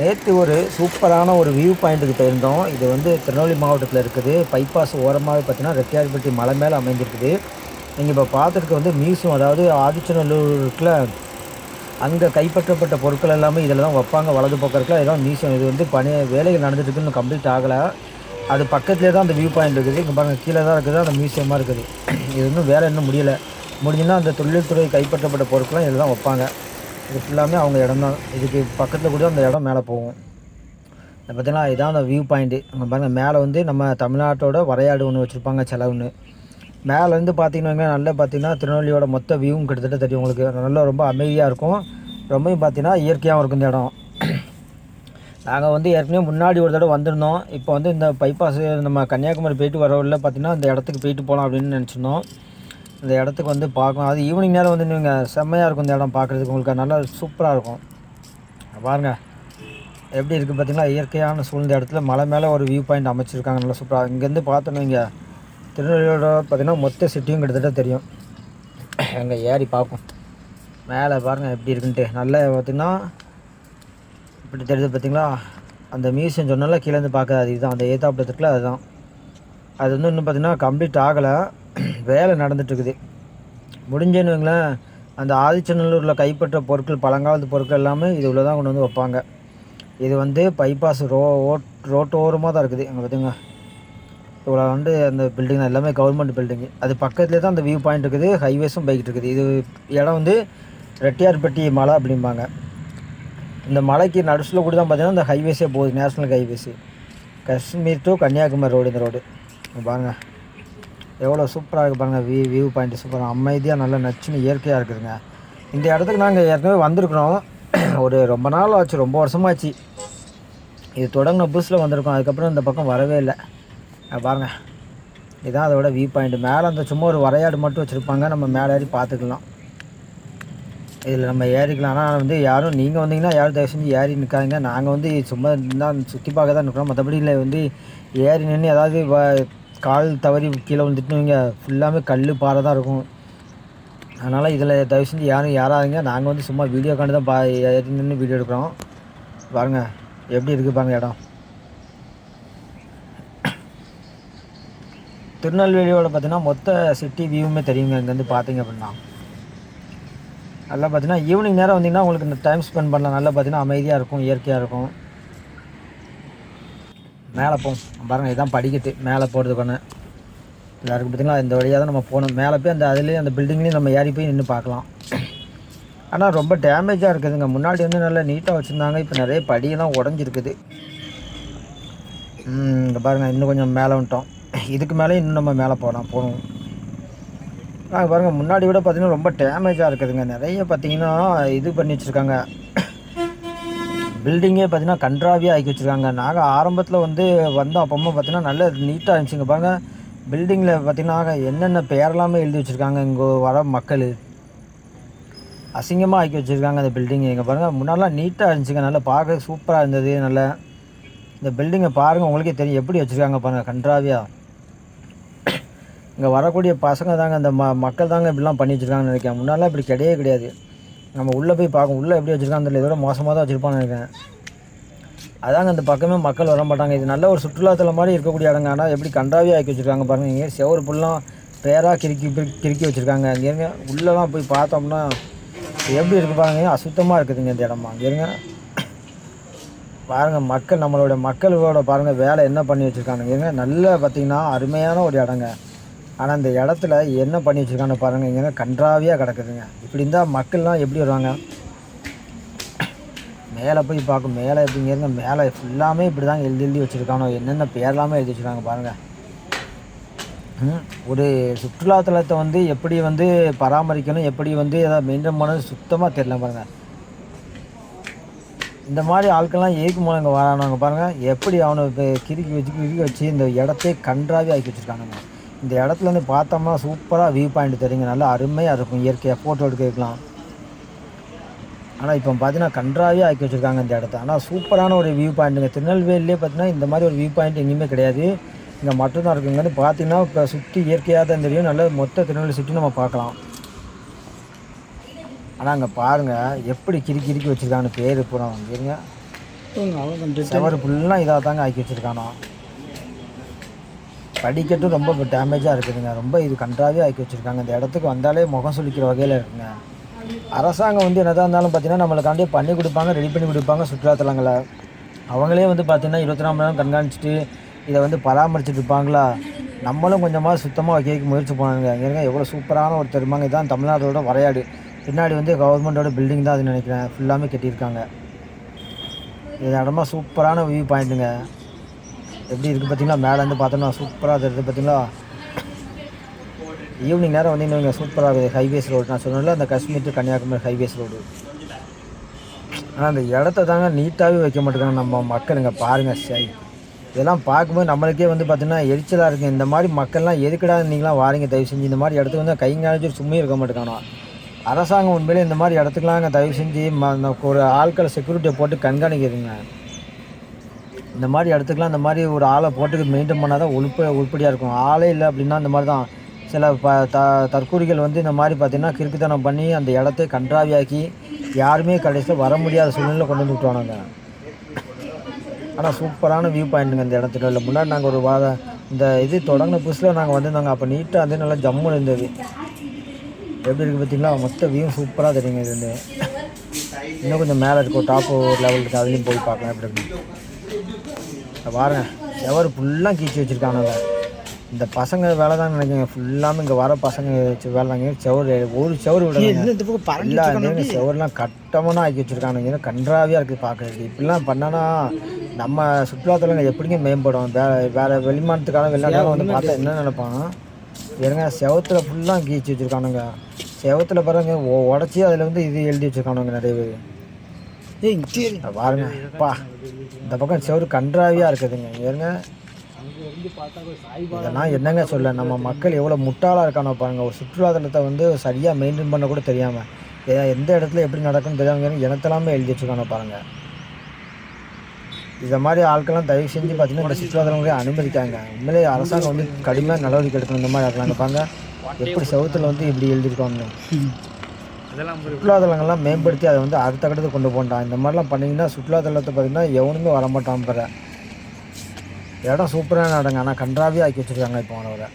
நேற்று ஒரு சூப்பரான ஒரு வியூ பாயிண்ட்டுக்கு போயிருந்தோம். இது வந்து திருநெல்வேலி மாவட்டத்தில் இருக்குது. பைபாஸ் ஓரமாக பார்த்தீங்கன்னா ரெட்டியார்பட்டி மலை மேலே அமைஞ்சிருக்குது நீங்கள் இப்போ பார்த்துருக்கு வந்து மியூசியம் அதாவது ஆதிச்சநல்லூருக்குள்ள அங்கே கைப்பற்றப்பட்ட பொருட்கள் எல்லாமே இதில் தான் வைப்பாங்க வலது பக்கம் இருக்கல மியூசியம் இது வந்து பணி வேலைகள் நடந்துட்டு இன்னும் கம்ப்ளீட் ஆகலை. அது பக்கத்துலேயே தான் அந்த வியூ பாயிண்ட் இருக்குது. இங்கே பாருங்கள் கீழே தான் இருக்குது அந்த மியூசியமாக இருக்குது. இது இன்னும் வேலை இன்னும் முடியலை. முடிஞ்சுன்னா அந்த தொழில்துறை கைப்பற்றப்பட்ட பொருட்கள்லாம் இதில் தான் வைப்பாங்க. இது ஃபுல்லாமே அவங்க இடம் தான் இதுக்கு பக்கத்தில் கூட அந்த இடம் மேலே போகும். இது பார்த்தீங்கன்னா இதான் அந்த வியூ பாயிண்ட்டு அங்கே பாருங்கள் மேலே வந்து நம்ம தமிழ்நாட்டோட வரையாடு ஒன்று வச்சுருப்பாங்க சில ஒன்று மேலேருந்து பார்த்தீங்கன்னா நல்லா பார்த்தீங்கன்னா திருநெல்வேலியோட மொத்த வியூவும் கிட்டத்தட்ட தெரியும் உங்களுக்கு. நல்லா ரொம்ப அமைதியாக இருக்கும். ரொம்பவும் பார்த்தீங்கன்னா இயற்கையாகவும் இருக்கும் இந்த இடம். நாங்கள் வந்து ஏற்கனவே முன்னாடி ஒரு தடவை வந்திருந்தோம். இப்போ வந்து இந்த பைபாஸ் நம்ம கன்னியாகுமரி போயிட்டு வர வழியில் பார்த்தீங்கன்னா இந்த இடத்துக்கு போயிட்டு போகலாம் அப்படின்னு நினச்சிருந்தோம். இந்த இடத்துக்கு வந்து பார்க்கணும். அது ஈவினிங் நேரம் வந்து நீங்கள் செம்மையாக இருக்கும் இந்த இடம் பார்க்குறதுக்கு. உங்களுக்கு நல்லா சூப்பராக இருக்கும். பாருங்கள் எப்படி இருக்குது பார்த்திங்கன்னா இயற்கையான சூழ்ந்த இடத்துல மலை மேலே ஒரு வியூ பாயிண்ட் அமைச்சிருக்காங்க. நல்லா சூப்பராக இங்கேருந்து பார்த்தோன்னு இங்கே திருநெல்வேலியோட பார்த்திங்கன்னா மொத்த சிட்டியும் கிட்டத்தட்ட தெரியும். அங்கே ஏறி பார்ப்போம். மேலே பாருங்கள் எப்படி இருக்குன்ட்டு. நல்லா பார்த்தீங்கன்னா இப்படி தெரியுது பார்த்திங்களா அந்த மியூசியம் சொன்னால கீழேருந்து பார்க்க அது இதுதான் அந்த ஏத்தாப்பில் இருக்குல்ல அதுதான். அது வந்து இன்னும் பார்த்தீங்கன்னா கம்ப்ளீட் ஆகலை. வேலை நடந்துட்டுருக்குது. முடிஞ்சேன்னு வைங்களேன் அந்த ஆதிச்சநல்லூரில் கைப்பற்ற பொருட்கள் பழங்காலத்து பொருட்கள் எல்லாமே இது உள்ள தான் கொண்டு வந்து வைப்பாங்க. இது வந்து பைபாஸ் ரோ ஓட் ரோட்டோரமாக தான் இருக்குது. அங்கே பார்த்துங்க இவ்வளோ வந்து அந்த பில்டிங் எல்லாமே கவர்மெண்ட் பில்டிங்கு அது பக்கத்துலேயே தான் அந்த வியூ பாயிண்ட் இருக்குது. ஹைவேஸும் போய்கிட்டு இருக்குது. இது இடம் வந்து ரெட்டியார்பட்டி மலை அப்படிம்பாங்க. இந்த மலைக்கு நடுசில் கூட தான் பார்த்தீங்கன்னா இந்த ஹைவேஸே போகுது. National highways Kashmir to Kanyakumari road இந்த ரோடு பாருங்கள் எவ்வளோ சூப்பராக இருக்குது பாருங்கள் வியூ வியூ பாயிண்ட் சூப்பராக அமைதியாக நல்லா நச்சுன்னு இயற்கையாக இருக்குதுங்க. இந்த இடத்துக்கு நாங்கள் ஏற்கனவே வந்திருக்கிறோம். ஒரு ரொம்ப நாள் ஆச்சு ரொம்ப வருஷமாச்சு. இது தொடங்கின புதுசில் வந்திருக்கோம். அதுக்கப்புறம் இந்த பக்கம் வரவே இல்லை. பாருங்கள் பாருங்க. இதுதான் அதோட வியூ பாயிண்ட் மேலே அந்த சும்மா ஒரு வரையாடு மட்டும் வச்சுருப்பாங்க. நம்ம மேலே ஏறி பார்த்துக்கலாம். இதில் நம்ம ஏறிக்கலாம். ஆனால் வந்து யாரும் நீங்கள் வந்தீங்கன்னா யாரும் தயவு செஞ்சு ஏறி நிற்காதீங்க நாங்கள் வந்து சும்மா தான் சுற்றி பார்க்க தான் நிற்கிறோம் மற்றபடி இல்லை வந்து ஏறி நின்று ஏதாவது வ- கால் தவறி கீழே வந்துட்டு இங்கே ஃபுல்லாமே கல் பாறை தான் இருக்கும். அதனால் இதில் தயவு செஞ்சு யாரும் யாராதீங்க. நாங்கள் வந்து சும்மா வீடியோ காண்டு தான் பா ஏறி நின்று வீடியோ எடுக்கிறோம். பாருங்கள் எப்படி இருக்குது பாருங்க இடம். திருநெல்வேலியோட பார்த்தீங்கன்னா மொத்த சிட்டி வியூவுமே தெரியுங்க. இங்கேருந்து பார்த்தீங்க அப்படின்னா. நல்லா பார்த்தீங்கன்னா ஈவினிங் நேரம் வந்தீங்கன்னா உங்களுக்கு இந்த டைம் ஸ்பெண்ட் பண்ணலாம். நல்லா பார்த்தீங்கன்னா அமைதியாக இருக்கும் இயற்கையாக இருக்கும். மேலே போகும் பாருங்கள் இதான் படிக்கட்டு. மேலே போகிறதுக்கான எல்லாருக்கும் பார்த்திங்கன்னா இந்த வழியாக தான் நம்ம போகணும். மேலே போய் அந்த அதுலேயும் அந்த பில்டிங்லேயும் நம்ம ஏறி போய் நின்று பார்க்கலாம். ஆனால் ரொம்ப டேமேஜாக இருக்குதுங்க. முன்னாடி வந்து நல்லா நீட்டாக வச்சுருந்தாங்க. இப்போ நிறைய படியெல்லாம் உடஞ்சிருக்குது. இங்கே பாருங்கள் இன்னும் கொஞ்சம் மேலே வந்துட்டோம். இதுக்கு மேலே இன்னும் நம்ம மேலே போகலாம். போகணும். ஆ பாருங்கள் முன்னாடி விட பார்த்தீங்கன்னா ரொம்ப டேமேஜாக இருக்குதுங்க. நிறைய பார்த்தீங்கன்னா இது பண்ணி வச்சுருக்காங்க. பில்டிங்கே பார்த்தீங்கன்னா கன்றாவியாக ஆக்கி வச்சுருக்காங்க. நாங்கள் ஆரம்பத்தில் வந்து வந்தோம். அப்போ பார்த்தீங்கன்னா நல்ல நீட்டாக இருந்துச்சுங்க பாருங்கள் பில்டிங்கில் பார்த்தீங்கன்னா என்னென்ன பேரெல்லாமே எழுதி வச்சுருக்காங்க. இங்கே வர மக்கள் அசிங்கமாக ஆக்கி வச்சுருக்காங்க அந்த பில்டிங் இங்கே பாருங்கள் முன்னாடிலாம் நீட்டாக இருந்துச்சுங்க. நல்லா பார்க்க சூப்பராக இருந்தது. நல்லா இந்த பில்டிங்கை பாருங்கள் உங்களுக்கே தெரியும். எப்படி வச்சுருக்காங்க பாருங்கள் கன்றாவியாக இங்கே வரக்கூடிய பசங்க தாங்க இந்த ம மக்கள் தாங்க இப்படிலாம் பண்ணி வச்சுருக்காங்கன்னு நினைக்கிறேன். முன்னாலாம் இப்படி கிடையவே கிடையாது. நம்ம உள்ளே போய் பார்க்கும் உள்ளே எப்படி வச்சுருக்காங்க தெரியல. இதோட மோசமாக தான் வச்சுருப்பான்னு நினைக்கிறேன். அதாங்க அந்த பக்கமே மக்கள் வர மாட்டாங்க. இது நல்ல ஒரு சுற்றுலாத்தலம் மாதிரி இருக்கக்கூடிய இடங்க. ஆனால் எப்படி கண்டாவே ஆக்கி வச்சுருக்காங்க பாருங்கள் இங்கே செவரு புல்லாம் பேராக கிறுக்கி கிறுக்கி வச்சுருக்காங்க. அங்கேருங்க உள்ளெலாம் போய் பார்த்தோம்னா எப்படி இருக்கு பாருங்க. அசுத்தமாக இருக்குதுங்க இந்த இடமா. அங்கேருங்க பாருங்கள் மக்கள் நம்மளோட மக்களோட பாருங்கள் வேலை என்ன பண்ணி வச்சுருக்காங்க. இருங்க. நல்ல பார்த்தீங்கன்னா அருமையான ஒரு இடங்க. ஆனால் இந்த இடத்துல என்ன பண்ணி வச்சுருக்காங்க பாருங்கள் இங்கே கன்றாவியாக கிடக்குதுங்க. இப்படி இருந்தால் மக்கள்லாம் எப்படி வருவாங்க? மேலே போய் பார்க்கும் மேலே எப்படிங்கிறங்க மேலே ஃபுல்லாமே இப்படி தான் எழுதி எழுதி வச்சுருக்கானோ என்னென்ன பேரெல்லாமே எழுதி வச்சுருக்காங்க பாருங்கள் ஒரு சுற்றுலாத்தலத்தை வந்து எப்படி வந்து பராமரிக்கணும் எப்படி வந்து அதை மெயின்டைன் பண்ணணும் சுத்தமாக தெரியல பாருங்கள் இந்த மாதிரி ஆட்கள்லாம் எதுக்கு மூலம் இங்கே பாருங்கள் எப்படி அவனை இப்போ கிறுக்கி வச்சு கிறுக்கி வச்சு இந்த இடத்தையே கன்றாவே ஆக்கி வச்சுருக்கானுங்க. இந்த இடத்துல இருந்து பார்த்தோம்னா சூப்பராக வியூ பாயிண்ட் தெரியுங்க. நல்லா அருமையாக இருக்கும். இயற்கையாக ஃபோட்டோ எடுக்கலாம் ஆனால் இப்போ பார்த்தீங்கன்னா கன்றாவே ஆக்கி வச்சுருக்காங்க இந்த இடத்த. ஆனால் சூப்பரான ஒரு வியூ பாயிண்ட்டுங்க திருநெல்வேலிலே பார்த்தீங்கன்னா இந்த மாதிரி ஒரு வியூ பாயிண்ட் எங்கேயுமே கிடையாது. இங்கே மட்டும்தான் இருக்குங்க வந்து பார்த்தீங்கன்னா இப்போ சுற்றி இயற்கையாக தான் தெரியும். நல்ல மொத்த திருநெல்வேலி சுற்றி நம்ம பார்க்கலாம். ஆனால் அங்கே பாருங்கள் எப்படி கிறுக்கி கிறுக்கி வச்சுருக்காங்க பேர் பூரா இருங்க செவரு ஃபுல்லாக இதாக தாங்க ஆக்கி வச்சுருக்கானோ. படிக்கட்டும் ரொம்ப டேமேஜாக இருக்குதுங்க. ரொம்ப இது கன்றாவே ஆக்கி வச்சுருக்காங்க. இந்த இடத்துக்கு வந்தாலே முகம் சுழிக்கிற வகையில் இருக்குங்க. அரசாங்கம் வந்து என்னதான் இருந்தாலும் பார்த்தீங்கன்னா நம்மளுக்காண்டி பண்ணி கொடுப்பாங்க ரெடி பண்ணி கொடுப்பாங்க சுற்றுலாத்தலங்களை. அவங்களே வந்து பார்த்தீங்கன்னா இருபத்தி நாலு மணி நேரம் கண்காணிச்சிட்டு இதை வந்து பராமரிச்சுட்டு இருப்பாங்களா? நம்மளும் கொஞ்சமாக சுத்தமாக வைக்க முயற்சி பண்ணாங்க ஏங்க எவ்வளோ சூப்பரான ஒரு தெருமாங்க இதான் தமிழ்நாட்டோட வரையாடு. பின்னாடி வந்து கவர்மெண்ட்டோட பில்டிங் தான் அது நினைக்கிறேன். ஃபுல்லாமே கட்டியிருக்காங்க. இது இடமா சூப்பரான வியூ பாயிண்ட்டுங்க எப்படி இருக்குது பார்த்தீங்களா மேலேருந்து பார்த்தோம்னா சூப்பராக இருக்குது. பார்த்தீங்களா ஈவினிங் நேரம் வந்து இன்னும் சூப்பராக இருக்குது. ஹைவேஸ் ரோடு நான் சொன்னேன்ல அந்த Kashmir to Kanyakumari highways road ஆனால் அந்த இடத்த தாங்க நீட்டாகவே வைக்க மாட்டேங்கிறாங்க நம்ம மக்களுங்க. பாருங்கள் சரி இதெல்லாம் பார்க்கும்போது நம்மளுக்கே வந்து பார்த்தீங்கன்னா எரிச்சலாக இருக்குது இந்த மாதிரி மக்கள்லாம் எதுக்குடா நீங்களாம் வாரீங்க? தயவு செஞ்சு இந்த மாதிரி இடத்துக்கு வந்து கைங்காலச்சு சும்மா இருக்க மாட்டேங்கானோ அரசாங்கம் உண்மையிலே இந்த மாதிரி இடத்துக்குலாம் தயவு செஞ்சு ம- ஒரு ஆட்கள் செக்யூரிட்டியை போட்டு கண்காணிக்கிறீங்க. இந்த மாதிரி இடத்துக்குலாம் இந்த மாதிரி ஒரு ஆளை போட்டுக்கு மெயின்டைன் பண்ணால் தான் உழுப்ப உருப்படியாக இருக்கும். ஆளே இல்லை அப்படின்னா இந்த மாதிரி தான் சில ப த தற்கூரிகள் வந்து இந்த மாதிரி பார்த்திங்கன்னா கிறுக்குத்தனம் பண்ணி அந்த இடத்த கன்றாவியாக்கி யாருமே கடைசியில் வர முடியாத சூழ்நிலை கொண்டு வந்து விட்டுவானுங்க ஆனால் சூப்பரான வியூ பாயிண்ட்டுங்க இந்த இடத்துல இல்லை முன்னாடி நாங்கள் ஒரு வார இந்த இது தொடங்கின புதுசில் நாங்கள் வந்திருந்தாங்க. அப்போ நீட்டாக வந்து நல்லா ஜம்முன்னு இருந்தது. எப்படி இருக்குது பார்த்திங்களா மொத்த வியூ சூப்பராக தெரியுங்க இது இன்னும் கொஞ்சம் மேலே இருக்கும் டாப் லெவல் இருக்குது அதுலேயும் போய் பார்க்கலாம். எப்படி இருக்கு? இங்க பாருங்க. செவர் ஃபுல்லாக கீச்சி வச்சுருக்கானுங்க. இந்த பசங்க வேலை தான் நினைக்கிறேன் ஃபுல்லாமே இங்கே வர பசங்க வேலை தாங்க செவர் ஒரு செவர் இந்த செவர்லாம் கட்டமான ஆக்கி வச்சுருக்கானுங்க. கன்றாவியாக இருக்குது பார்க்குறதுக்கு இப்படிலாம் பண்ணனா நம்ம சுற்றுலாத்தலங்கள் எப்படிங்க மேம்படும் வே வேறு வெளிமாநிலத்துக்கான வெளிநாட்டுக்காரங்க வந்து பார்த்தா என்ன நினைப்பாங்க ஏங்க செவத்துல ஃபுல்லாக கீச்சு வச்சுருக்கானுங்க. செவத்துல பாருங்க உடச்சி அதில் வந்து இது எழுதி வச்சுருக்கானுங்க நிறைய பேர். ஏய் பாருங்க. பா. இந்த பக்கம் செவரு கன்றாவியாக இருக்குதுங்க. ஏங்க இதெல்லாம் என்னங்க சொல்ல? நம்ம மக்கள் எவ்வளோ முட்டாளாக இருக்கானோ பாருங்கள் ஒரு சுற்றுலாத்தலத்தை வந்து சரியாக மெயின்டைன் பண்ண கூட தெரியாமல் எந்த இடத்துல எப்படி நடக்கும்னு தெரியாமல் இனத்தெல்லாமே எழுதி வச்சுருக்கானோ பாருங்க. இதை மாதிரி ஆட்கள்லாம் தயவு செஞ்சு பார்த்தீங்கன்னா இந்த சுற்றுலாத்தலங்களே அனுமதிக்காங்க. உண்மையிலே அரசாங்கம் வந்து கடுமையாக நடவடிக்கை எடுக்கணும் இந்த மாதிரி ஆட்களாங்க பாருங்கள் எப்படி செவுத்துல வந்து இப்படி எழுதியிருக்கோம்னு சுற்றுலாத்தலங்கள்லாம் மேம்படுத்தி அதை வந்து அடுத்த கட்டத்துக்கு கொண்டு போண்டான் இந்த மாதிரிலாம் பண்ணிங்கன்னா சுற்றுலாத்தலத்தை பார்த்தீங்கன்னா எவனுமே வரமாட்டான் பாரு. இடம் சூப்பரான இடங்க. ஆனால் கன்றாவே ஆக்கி வச்சுருக்காங்க இப்போ அவனை